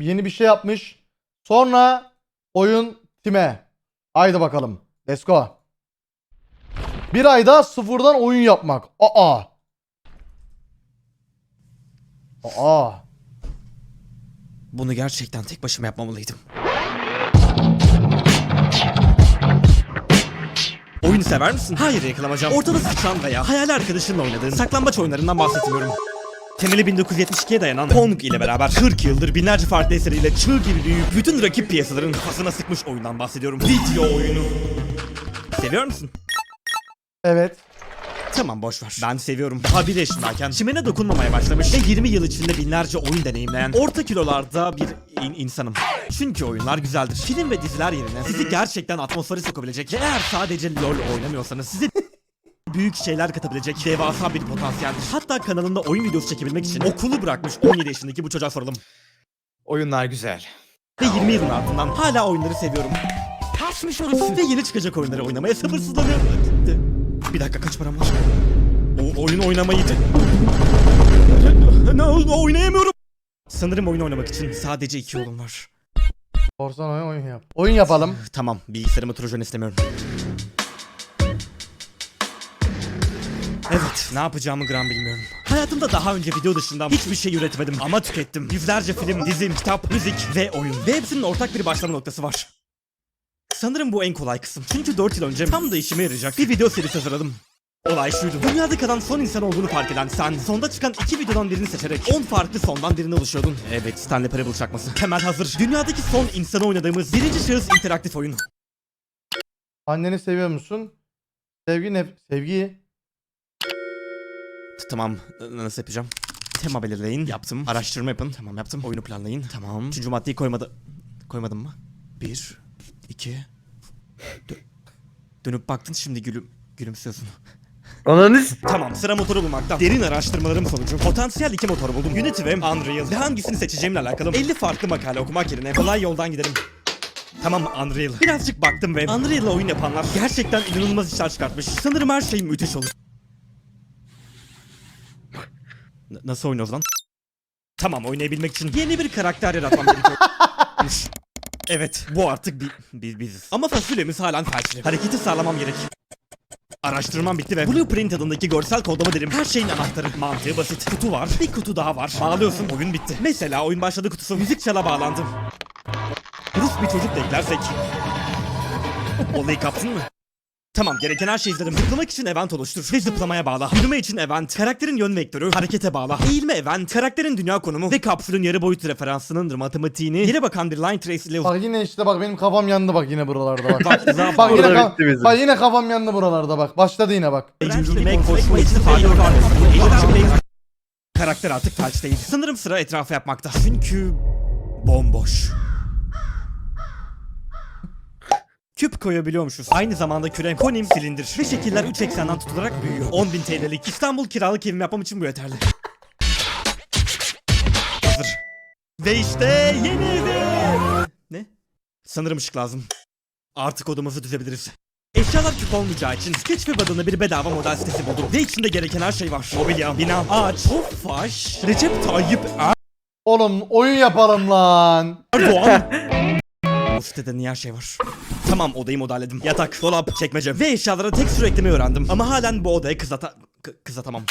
yeni bir şey yapmış. Sonra oyun time. Haydi bakalım. Let's go. Bir ayda sıfırdan oyun yapmak. Aa. Aa. Bunu gerçekten tek başıma yapmamalıydım. Oyunu sever misin? Hayır yakalamacam. Ortada sıçran veya hayali arkadaşınla oynadığın saklambaç oyunlarından bahsetmiyorum. Temeli 1972'ye dayanan Pong ile beraber 40 yıldır binlerce farklı eseriyle çığ gibi büyüyüp bütün rakip piyasaların kafasına sıkmış oyundan bahsediyorum. Video oyunu. Seviyor musun? Evet. Tamam boş ver. Ben seviyorum. Daha bir yaşındayken çimene dokunmamaya başlamış ve 20 yıl içinde binlerce oyun deneyimleyen orta kilolarda bir in- insanım. Çünkü oyunlar güzeldir. Film ve diziler yerine sizi gerçekten atmosfere sokabilecek eğer sadece LoL oynamıyorsanız size büyük şeyler katabilecek devasa bir potansiyeldir. Hatta kanalımda oyun videosu çekebilmek için okulu bırakmış 17 yaşındaki bu çocuğa soralım. Oyunlar güzel. Ve 20 yılın ardından hala oyunları seviyorum. Kaçmış orası. Ve yeni çıkacak oyunları oynamaya sabırsızlanıyorum. Bir dakika kaç param var? O oyun oynamayı... Ne oynayamıyorum. Sanırım oyun oynamak için sadece iki yolum var. Korsan oyun, oyun yap. Oyun yapalım. Tamam, bilgisayarımı trojan istemiyorum. Evet, ne yapacağımı gram bilmiyorum. Hayatımda daha önce video dışında hiçbir şey üretmedim ama tükettim. Yüzlerce film, dizi, kitap, müzik ve oyun. Ve hepsinin ortak bir başlama noktası var. Sanırım bu en kolay kısım. Çünkü 4 yıl önce tam da işime yarayacak bir video serisi hazırladım. Olay şuydu. Dünyada kalan son insan olduğunu fark eden sen, sonda çıkan iki videodan birini seçerek 10 farklı sondan birini oluşuyordun. Evet, Stanley Parable çakması. Temel hazır. Dünyadaki son insanı oynadığımız birinci şahıs interaktif oyun. Anneni seviyor musun? Sevgi ne? Sevgi. Tamam, nasıl yapacağım? Tema belirleyin. Yaptım. Araştırma yapın. Tamam yaptım. Oyunu planlayın. Tamam. Üçüncü maddeyi koymadı. Koymadım mı? Bir, iki... Dö- Dönüp baktın şimdi gülüm... Gülümsüyorsun. Ananız. Tamam sıra motoru bulmakta. Derin araştırmalarım sonucu potansiyel iki motor buldum. Unity ve Unreal. Ve hangisini seçeceğimle alakalı 50 farklı makale okumak yerine kolay yoldan giderim. Tamam Unreal. Birazcık baktım ve Unreal'la oyun yapanlar gerçekten inanılmaz işler çıkartmış. Sanırım her şey müthiş olur. N- nasıl oynuyoruz lan? Tamam oynayabilmek için yeni bir karakter yaratmam gerekiyor. evet bu artık bir, bir biziz. Ama fasulyemiz halen felçli. Hareketi sağlamam gerek. Araştırmam bitti ve Blueprint adındaki görsel kodlama dilim her şeyin anahtarı. Mantığı basit. Kutu var, bir kutu daha var. Bağlıyorsun, oyun bitti. Mesela oyun başladı kutusu, müzik çala bağlandı. Rus bir çocuk da eklersek. Olayı kaptın mı? Tamam gereken her şeyi izledim. Zıplamak için event oluştur ve zıplamaya bağla. Yürüme için event, karakterin yön vektörü, harekete bağla. Eğilme event, karakterin dünya konumu ve kapsülün yarı boyut referansının matematiğini yere bakan bir line trace ile Bak yine işte bak benim kafam yandı bak yine buralarda bak. Bak, zaten- bak yine, Burada ka- bitti bizim. bak yine kafam yandı buralarda bak. Başladı yine bak. Koşma için Karakter artık felç değil. Sanırım sıra etrafa yapmakta. Çünkü bomboş. Küp koyabiliyormuşuz. Aynı zamanda küre, konim, silindir ve şekiller 3 eksenden tutularak büyüyor. 10.000 TL'lik İstanbul kiralık evim yapmam için bu yeterli. Hazır. Ve işte yeni evim. Ne? Sanırım ışık lazım. Artık odamızı düzebiliriz. Eşyalar küp olmayacağı için Sketchweb adında bir bedava model sitesi buldum. Ve içinde gereken her şey var. Mobilya, bina, ağaç, tofaş, Recep Tayyip Oğlum oyun yapalım lan. Erdoğan. Sitede niye her şey var? Tamam odayı modelledim. Yatak, dolap, çekmece ve eşyalara tek süre eklemeyi öğrendim. Ama halen bu odaya kız ata... k- kız atamam.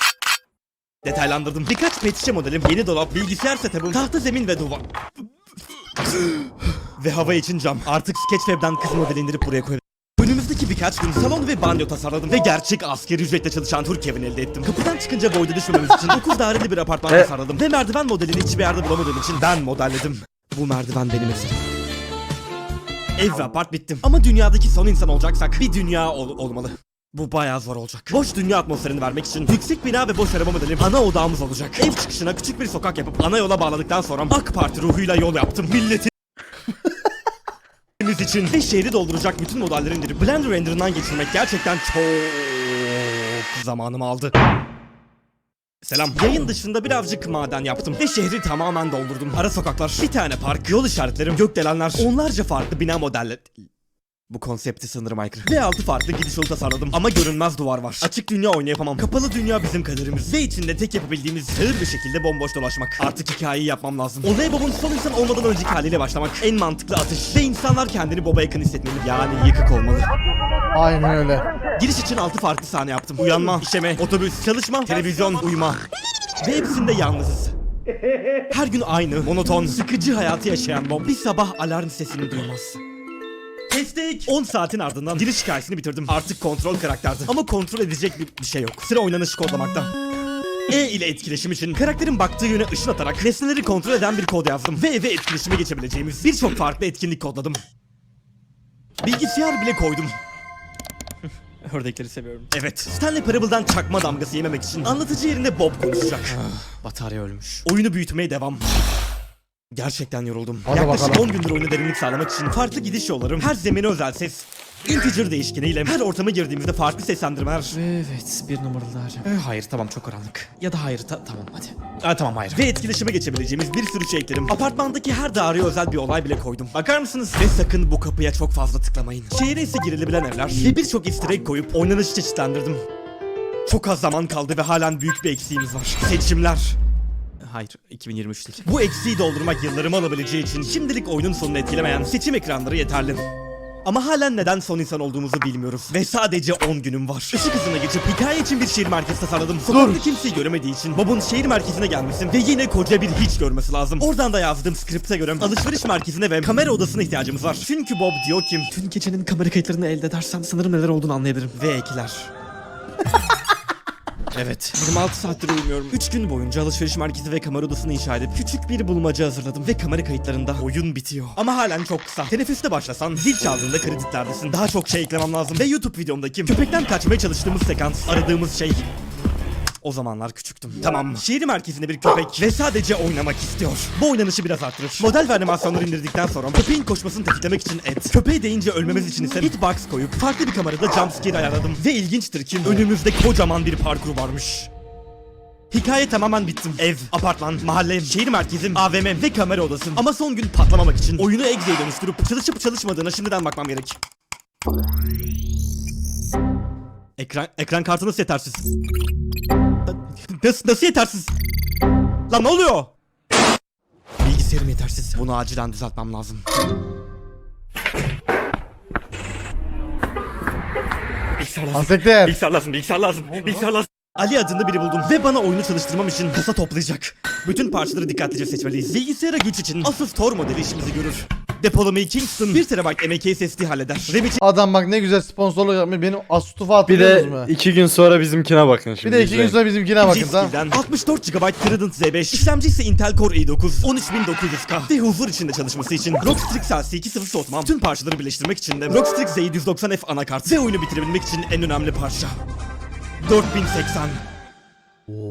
Detaylandırdım. Birkaç pet şişe modelim, yeni dolap, bilgisayar setup'ım, tahta zemin ve duvar... ve hava için cam. Artık Sketchweb'den kız modeli indirip buraya koyarım. Önümüzdeki birkaç gün salon ve banyo tasarladım ve gerçek askeri ücretle çalışan Türk evini elde ettim. Kapıdan çıkınca boyda düşmememiz için 9 daireli bir apartman Evet. tasarladım ve merdiven modelini hiçbir yerde bulamadığım için ben modelledim. Bu merdiven benim eserim. Ev ve apart bittim. Ama dünyadaki son insan olacaksak bir dünya ol- olmalı. Bu bayağı zor olacak. Boş dünya atmosferini vermek için yüksek bina ve boş araba modelim ana odağımız olacak. Ev çıkışına küçük bir sokak yapıp ana yola bağladıktan sonra AK Parti ruhuyla yol yaptım. Milleti için ve şehri dolduracak bütün modelleri indirip Blender renderından geçirmek gerçekten çok zamanımı aldı. Selam. Yayın dışında birazcık maden yaptım ve şehri tamamen doldurdum. Ara sokaklar, bir tane park, yol işaretlerim, gökdelenler, onlarca farklı bina modelleri... Bu konsepti sanırım aykırı. Ve altı farklı gidiş yolu tasarladım. Ama görünmez duvar var. Açık dünya oynayamam. Kapalı dünya bizim kaderimiz. Ve içinde tek yapabildiğimiz sığır bir şekilde bomboş dolaşmak. Artık hikayeyi yapmam lazım. Olaya Bob'un son insan olmadan önceki haliyle başlamak. En mantıklı atış. Ve insanlar kendini Bob'a yakın hissetmeli. Yani yıkık olmalı. Aynen öyle. Giriş için 6 farklı sahne yaptım. Uyanma, işeme, otobüs, çalışma, televizyon, uyuma. Ve hepsinde yalnızız. Her gün aynı, monoton, sıkıcı hayatı yaşayan Bob bir sabah alarm sesini duymaz. Kestik. 10 saatin ardından giriş hikayesini bitirdim. Artık kontrol karakterdi. Ama kontrol edecek bir, bir şey yok. Sıra oynanışı kodlamakta. E ile etkileşim için karakterin baktığı yöne ışın atarak nesneleri kontrol eden bir kod yazdım. Ve eve etkileşime geçebileceğimiz birçok farklı etkinlik kodladım. Bilgisayar bile koydum. Ördekleri seviyorum. Evet. Stanley Parable'dan çakma damgası yememek için anlatıcı yerine Bob konuşacak. Batarya ölmüş. Oyunu büyütmeye devam. Gerçekten yoruldum. Hadi Yaklaşık bakalım. 10 gündür oyuna derinlik sağlamak için farklı gidiş yollarım, her zemine özel ses, integer değişkeniyle her ortama girdiğimizde farklı seslendirmeler. Evet, bir numaralar. Ee, hayır tamam çok karanlık. Ya da hayır ta- tamam hadi. Aa, tamam hayır. Ve etkileşime geçebileceğimiz bir sürü şey ekledim. Apartmandaki her daireye özel bir olay bile koydum. Bakar mısınız? Ve sakın bu kapıya çok fazla tıklamayın. Şehire ise girilebilen evler ve birçok easter egg koyup oynanışı çeşitlendirdim. Çok az zaman kaldı ve halen büyük bir eksiğimiz var. Seçimler. Hayır, 2023 değil. Bu eksiği doldurmak yıllarımı alabileceği için şimdilik oyunun sonunu etkilemeyen seçim ekranları yeterli. Ama halen neden son insan olduğumuzu bilmiyoruz. Ve sadece 10 günüm var. Işık hızına geçip hikaye için bir şehir merkezi tasarladım. Sokakta kimseyi göremediği için Bob'un şehir merkezine gelmesi ve yine koca bir hiç görmesi lazım. Oradan da yazdığım skripte göre alışveriş merkezine ve kamera odasına ihtiyacımız var. Çünkü Bob diyor ki Dün gecenin kamera kayıtlarını elde edersem sanırım neler olduğunu anlayabilirim. ve ekler. Evet. 26 saattir uyumuyorum. 3 gün boyunca alışveriş merkezi ve kamera odasını inşa edip küçük bir bulmaca hazırladım ve kamera kayıtlarında oyun bitiyor. Ama halen çok kısa. Teneffüste başlasan zil çaldığında kreditlerdesin. Daha çok şey eklemem lazım. Ve YouTube videomdaki köpekten kaçmaya çalıştığımız sekans aradığımız şey o zamanlar küçüktüm. Tamam. Şehir merkezinde bir köpek ve sadece oynamak istiyor. Bu oynanışı biraz arttırır. Model ve animasyonları indirdikten sonra köpeğin koşmasını tetiklemek için et. Köpeğe değince ölmemiz için ise hitbox koyup farklı bir kamerada jumpscare ayarladım. Ve ilginçtir ki önümüzde kocaman bir parkur varmış. Hikaye tamamen bittim. Ev, apartman, mahalle, şehir merkezim, AVM ve kamera odası. Ama son gün patlamamak için oyunu Exe'ye dönüştürüp çalışıp çalışmadığına şimdiden bakmam gerek. Ekran, ekran kartı nasıl yetersiz? Nasıl, nasıl yetersiz? Lan ne oluyor? Bilgisayarım yetersiz. Bunu acilen düzeltmem lazım. Bilgisayar lazım. Antekler. Bilgisayar lazım, bilgisayar lazım, bilgisayar lazım. Ali adında biri buldum ve bana oyunu çalıştırmam için kasa toplayacak. Bütün parçaları dikkatlice seçmeliyiz. Bilgisayara güç için Asus Tor modeli işimizi görür. Depolamayı Kingston 1 TB M.2 SSD halleder. RAM için Adam bak ne güzel sponsorluk yapmış. Benim Astufa Bir de mu? iki gün sonra bizimkine bakın Bir şimdi. de iki gün izleyin. sonra bizimkine bakın tamam. G-Skill'den 64 GB Trident Z5 işlemci ise Intel Core i9 13900K ve huzur içinde çalışması için ROG Strix Celsius 2.0 soğutmam tüm parçaları birleştirmek için de ROG Strix Z790F anakart ve oyunu bitirebilmek için en önemli parça 4080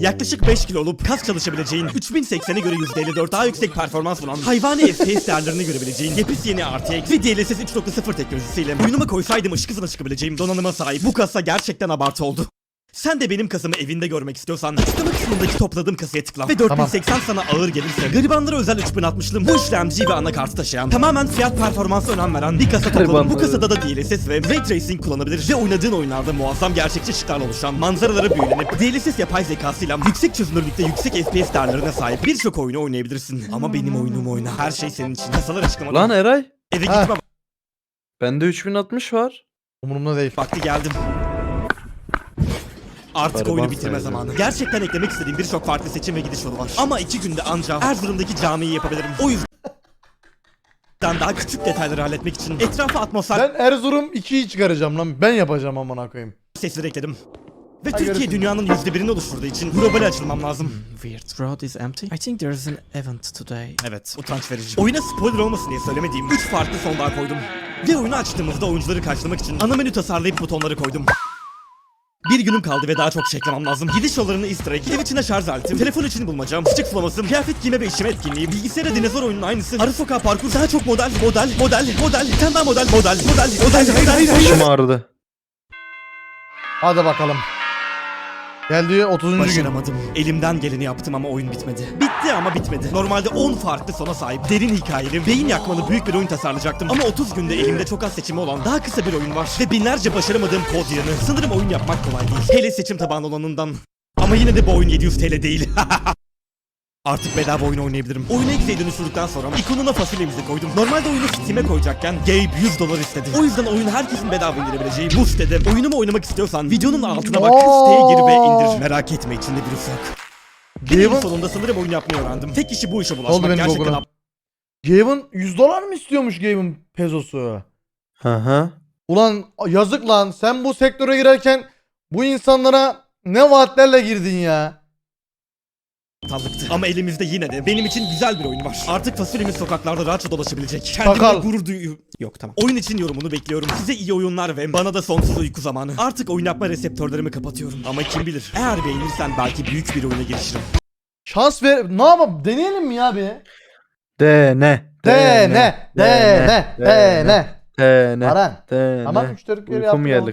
Yaklaşık 5 kilo olup kas çalışabileceğin 3080'e göre %54 daha yüksek performans sunan hayvani FPS değerlerini görebileceğin yepis yeni RTX ve DLSS 3.0 teknolojisiyle oyunuma koysaydım ışık hızına çıkabileceğim donanıma sahip bu kasa gerçekten abartı oldu. Sen de benim kasamı evinde görmek istiyorsan açıklama kısmındaki topladığım kasaya tıkla. Ve 4080 sana ağır gelirse garibanlara özel 3060'lı bu işlemci ve anakartı taşıyan tamamen fiyat performansa önem veren bir kasa topladım. Bu kasada da DLSS ve Ray Tracing kullanabilir ve oynadığın oyunlarda muazzam gerçekçi ışıklarla oluşan manzaralara büyülenip DLSS yapay zekasıyla yüksek çözünürlükte yüksek FPS değerlerine sahip birçok oyunu oynayabilirsin. Ama benim oyunumu oyna. Her şey senin için. Kasalar açıklamada. Lan Eray. Eve Ha. gitme Bende 3060 var. Umurumda değil. vakti geldim. Artık oyunu bitirme sayılır. zamanı. Gerçekten eklemek istediğim birçok farklı seçim ve gidiş yolu var. Ama iki günde anca Erzurum'daki camiyi yapabilirim. O yüzden daha küçük detayları halletmek için etrafa atmosfer Ben Erzurum 2'yi çıkaracağım lan. Ben yapacağım amına koyayım. sesleri ekledim. Ve Türkiye dünyanın yüzde birini oluşturduğu için globale açılmam lazım. Weird. Road is empty. I think there's an event today. Evet, utanç verici. Oyuna spoiler olmasın diye söylemediğim 3 farklı son daha koydum. Ve oyunu açtığımızda oyuncuları karşılamak için ana menü tasarlayıp butonları koydum. Bir günüm kaldı ve daha çok şey eklemem lazım. Gidiş yollarını easter ev içinde şarj aleti, telefon için bulmacam, sıcak sulaması, kıyafet giyme ve işleme etkinliği, bilgisayara dinozor oyunun aynısı, arı sokağı parkur, daha çok model, model, model, model, tane daha model, model, model, model, model, model. Başım ağrıdı. Hadi bakalım. Geldi 30. gün. Başaramadım. Elimden geleni yaptım ama oyun bitmedi. Bitti ama bitmedi. Normalde 10 farklı sona sahip, derin hikayeli, beyin yakmalı büyük bir oyun tasarlayacaktım. Ama 30 günde elimde çok az seçimi olan daha kısa bir oyun var. Ve binlerce başaramadığım kod yanı. Sanırım oyun yapmak kolay değil. Hele seçim tabanlı olanından. Ama yine de bu oyun 700 TL değil. Artık bedava oyun oynayabilirim. Oyunu X'e dönüştürdükten sonra ikonuna fasulyemizi koydum. Normalde oyunu Steam'e koyacakken Gabe 100 dolar istedi. O yüzden oyunu herkesin bedava indirebileceği bu sitede. Oyunumu oynamak istiyorsan videonun altına bak siteye gir ve indir. Merak etme içinde virüs yok. Bir yılın Gabe'ın sonunda sanırım oyun yapmayı öğrendim. Tek işi bu işe oldu bulaşmak. benim Gerçekten? Gabe'ın 100 dolar mı istiyormuş Gabe'ın pezosu? Hı hı. Ulan yazık lan sen bu sektöre girerken bu insanlara ne vaatlerle girdin ya. Aptallıktı. Ama elimizde yine de benim için güzel bir oyun var. Artık fasulyemiz sokaklarda rahatça dolaşabilecek. Kendimle Sakal. gurur duyu... Yok tamam. Oyun için yorumunu bekliyorum. Size iyi oyunlar ve bana da sonsuz uyku zamanı. Artık oyun yapma reseptörlerimi kapatıyorum. Ama kim bilir. Eğer beğenirsen belki büyük bir oyuna girişirim. Şans ver. Ne yapalım? Deneyelim mi ya bir? Dene. Dene. Dene. Dene. Dene. Aran. Dene. Tamam müşteri Uykum yaptım. geldi